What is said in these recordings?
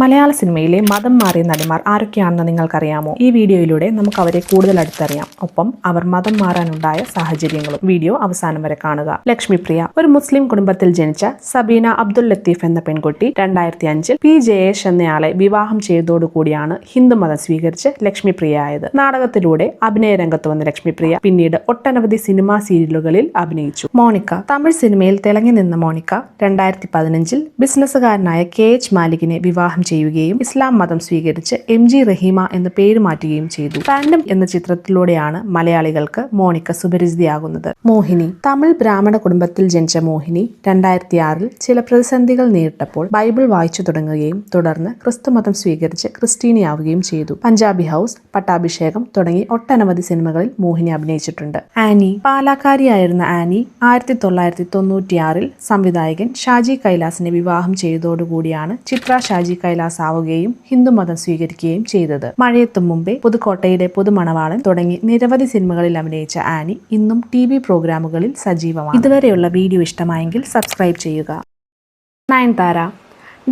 മലയാള സിനിമയിലെ മതം മാറിയ നടിമാർ ആരൊക്കെയാണെന്ന് നിങ്ങൾക്കറിയാമോ? ഈ വീഡിയോയിലൂടെ നമുക്ക് അവരെ കൂടുതൽ അടുത്തറിയാം. ഒപ്പം അവർ മതം മാറാനുണ്ടായ സാഹചര്യങ്ങളും വീഡിയോ അവസാനം വരെ കാണുക. ലക്ഷ്മിപ്രിയ ഒരു മുസ്ലിം കുടുംബത്തിൽ ജനിച്ച സബീന അബ്ദുൽ ലത്തീഫ് എന്ന പെൺകുട്ടി രണ്ടായിരത്തി അഞ്ചിൽ പി ജയേഷ് എന്നയാളെ വിവാഹം ചെയ്തതോടുകൂടിയാണ് ഹിന്ദു മതം സ്വീകരിച്ച് ലക്ഷ്മിപ്രിയ ആയത് നാടകത്തിലൂടെ അഭിനയ രംഗത്ത് വന്ന ലക്ഷ്മിപ്രിയ പിന്നീട് ഒട്ടനവധി സിനിമാ സീരിയലുകളിൽ അഭിനയിച്ചു. മോണിക്ക തമിഴ് സിനിമയിൽ തിളങ്ങി നിന്ന മോണിക്ക രണ്ടായിരത്തി പതിനഞ്ചിൽ ബിസിനസ്സുകാരനായ കെ എച്ച് മാലികിനെ വിവാഹം ചെയ്യുകയും ഇസ്ലാം മതം സ്വീകരിച്ച് എം ജി റഹീമ എന്ന് പേര് മാറ്റുകയും ചെയ്തു. ഫാൻഡം എന്ന ചിത്രത്തിലൂടെയാണ് മലയാളികൾക്ക് മോണിക്ക സുപരിചിതയാകുന്നത്. മോഹിനി തമിഴ് ബ്രാഹ്മണ കുടുംബത്തിൽ ജനിച്ച മോഹിനി രണ്ടായിരത്തി ആറിൽ ചില പ്രതിസന്ധികൾ നേരിട്ടപ്പോൾ ബൈബിൾ വായിച്ചു തുടങ്ങുകയും തുടർന്ന് ക്രിസ്തുമതം സ്വീകരിച്ച് ക്രിസ്ത്യാനിയാവുകയും ചെയ്തു. പഞ്ചാബി ഹൗസ് പട്ടാഭിഷേകം തുടങ്ങി ഒട്ടനവധി സിനിമകളിൽ മോഹിനി അഭിനയിച്ചിട്ടുണ്ട്. ആനി പാലാക്കാരിയായിരുന്ന ആനി ആയിരത്തി തൊള്ളായിരത്തി തൊണ്ണൂറ്റിയാറിൽ സംവിധായകൻ ഷാജി കൈലാസിനെ വിവാഹം ചെയ്തതോടുകൂടിയാണ് ചിത്ര ഷാജി കൈലാസ് ആവുകയും ഹിന്ദുമതം സ്വീകരിക്കുകയും ചെയ്തത്. മഴയെത്തും മുമ്പേ പുതുക്കോട്ടയിലെ പുതുമണവാളൻ തുടങ്ങി നിരവധി സിനിമകളിൽ അഭിനയിച്ച ആനി ഇന്നും ടി വി പ്രോഗ്രാമുകളിൽ സജീവമാണ്. ഇതുവരെയുള്ള വീഡിയോ ഇഷ്ടമായെങ്കിൽ സബ്സ്ക്രൈബ് ചെയ്യുക. നയൻതാര.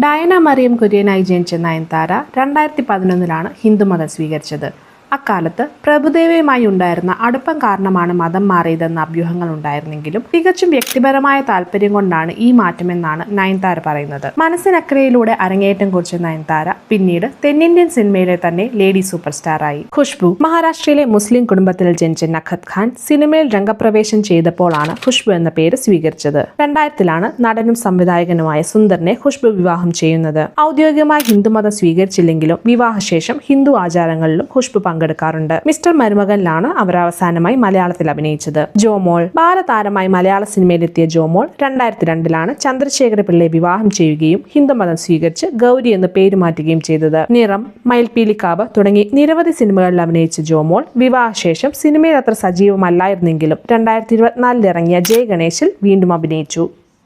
ഡയന മറിയം കുര്യനായി ജനിച്ച നയൻതാര രണ്ടായിരത്തി പതിനൊന്നിലാണ് ഹിന്ദുമതം സ്വീകരിച്ചത്. അക്കാലത്ത് പ്രഭുദേവയുമായി ഉണ്ടായിരുന്ന അടുപ്പം കാരണമാണ് മതം മാറിയതെന്ന അഭ്യൂഹങ്ങൾ ഉണ്ടായിരുന്നെങ്കിലും തികച്ചും വ്യക്തിപരമായ താല്പര്യം കൊണ്ടാണ് ഈ മാറ്റമെന്നാണ് നയൻതാര പറയുന്നത്. മനസ്സിനക്കരയിലൂടെ അരങ്ങേറ്റം കുറിച്ച നയൻതാര പിന്നീട് തെന്നിന്ത്യൻ സിനിമയിലെ തന്നെ ലേഡി സൂപ്പർ സ്റ്റാറായി ഖുഷ്ബു മഹാരാഷ്ട്രയിലെ മുസ്ലിം കുടുംബത്തിൽ ജനിച്ച നഖത് ഖാൻ സിനിമയിൽ രംഗപ്രവേശം ചെയ്തപ്പോഴാണ് ഖുഷ്ബു എന്ന പേര് സ്വീകരിച്ചത്. രണ്ടായിരത്തിലാണ് നടനും സംവിധായകനുമായ സുന്ദറിനെ ഖുഷ്ബു വിവാഹം ചെയ്യുന്നത്. ഔദ്യോഗികമായി ഹിന്ദുമതം സ്വീകരിച്ചില്ലെങ്കിലും വിവാഹശേഷം ഹിന്ദു ആചാരങ്ങളിലും ഖുഷ്ബു പങ്കെടുക്കാറുണ്ട്. മിസ്റ്റർ മരുമകനിലാണ് അവർ അവസാനമായി മലയാളത്തിൽ അഭിനയിച്ചത്. ജോമോൾ ബാലതാരമായി മലയാള സിനിമയിലെത്തിയ ജോമോൾ രണ്ടായിരത്തി രണ്ടിലാണ് ചന്ദ്രശേഖര പിള്ളയെ വിവാഹം ചെയ്യുകയും ഹിന്ദുമതം സ്വീകരിച്ച് ഗൗരി എന്ന് പേര് മാറ്റുകയും ചെയ്തത്. നിറം മയിൽപീലിക്കാവ് തുടങ്ങി നിരവധി സിനിമകളിൽ അഭിനയിച്ച ജോമോൾ വിവാഹശേഷം സിനിമയിൽ അത്ര സജീവമല്ലായിരുന്നെങ്കിലും രണ്ടായിരത്തി ഇരുപത്തിനാലിൽ ഇറങ്ങിയ ജയ ഗണേശിൽ വീണ്ടും അഭിനയിച്ചു.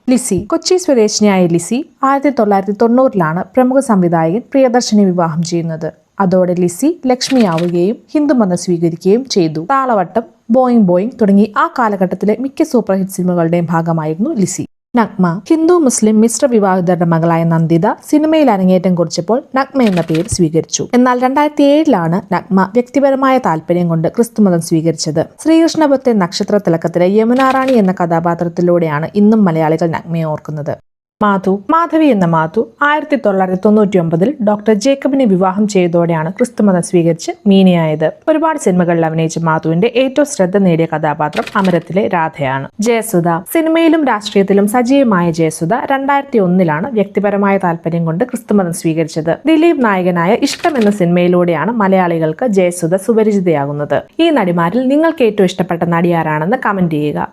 ലിസി കൊച്ചി സ്വദേശിനിയായ ലിസി ആയിരത്തി തൊള്ളായിരത്തി തൊണ്ണൂറിലാണ് പ്രമുഖ സംവിധായകൻ പ്രിയദർശനെ വിവാഹം ചെയ്യുന്നത്. അതോടെ ലിസി ലക്ഷ്മിയാവുകയും ഹിന്ദുമതം സ്വീകരിക്കുകയും ചെയ്തു. താളവട്ടം ബോയിങ് ബോയിങ് തുടങ്ങി ആ കാലഘട്ടത്തിലെ മിക്ക സൂപ്പർ ഹിറ്റ് സിനിമകളുടെയും ഭാഗമായിരുന്നു ലിസി. നഗ്മ ഹിന്ദു മുസ്ലിം മിശ്ര വിവാഹിതരുടെ മകളായ നന്ദിത സിനിമയിൽ അരങ്ങേറ്റം കുറിച്ചപ്പോൾ നഗ്മ എന്ന പേര് സ്വീകരിച്ചു. എന്നാൽ രണ്ടായിരത്തി ഏഴിലാണ് നഗ്മ വ്യക്തിപരമായ താല്പര്യം കൊണ്ട് ക്രിസ്തുമതം സ്വീകരിച്ചത്. ശ്രീകൃഷ്ണപുരത്തെ നക്ഷത്ര തിളക്കത്തിലെ യമുനാറാണി എന്ന കഥാപാത്രത്തിലൂടെയാണ് ഇന്നും മലയാളികൾ നഗ്മയെ ഓർക്കുന്നത്. മാധു മാധവി എന്ന മാധു ആയിരത്തി തൊള്ളായിരത്തി തൊണ്ണൂറ്റി ഒമ്പതിൽ ഡോക്ടർ ജേക്കബിനെ വിവാഹം ചെയ്തതോടെയാണ് ക്രിസ്തുമതം സ്വീകരിച്ച് മീനയായത്. ഒരുപാട് സിനിമകളിൽ അഭിനയിച്ച മാധുവിന്റെ ഏറ്റവും ശ്രദ്ധ നേടിയ കഥാപാത്രം അമരത്തിലെ രാധയാണ്. ജയസുധ. സിനിമയിലും രാഷ്ട്രീയത്തിലും സജീവമായ ജയസുധ രണ്ടായിരത്തി ഒന്നിലാണ് വ്യക്തിപരമായ താല്പര്യം കൊണ്ട് ക്രിസ്തുമതം സ്വീകരിച്ചത്. ദിലീപ് നായകനായ ഇഷ്ടം എന്ന സിനിമയിലൂടെയാണ് മലയാളികൾക്ക് ജയസുധ സുപരിചിതയാകുന്നത്. ഈ നടിമാരിൽ നിങ്ങൾക്ക് ഏറ്റവും ഇഷ്ടപ്പെട്ട നടി ആരാണെന്ന് കമന്റ് ചെയ്യുക.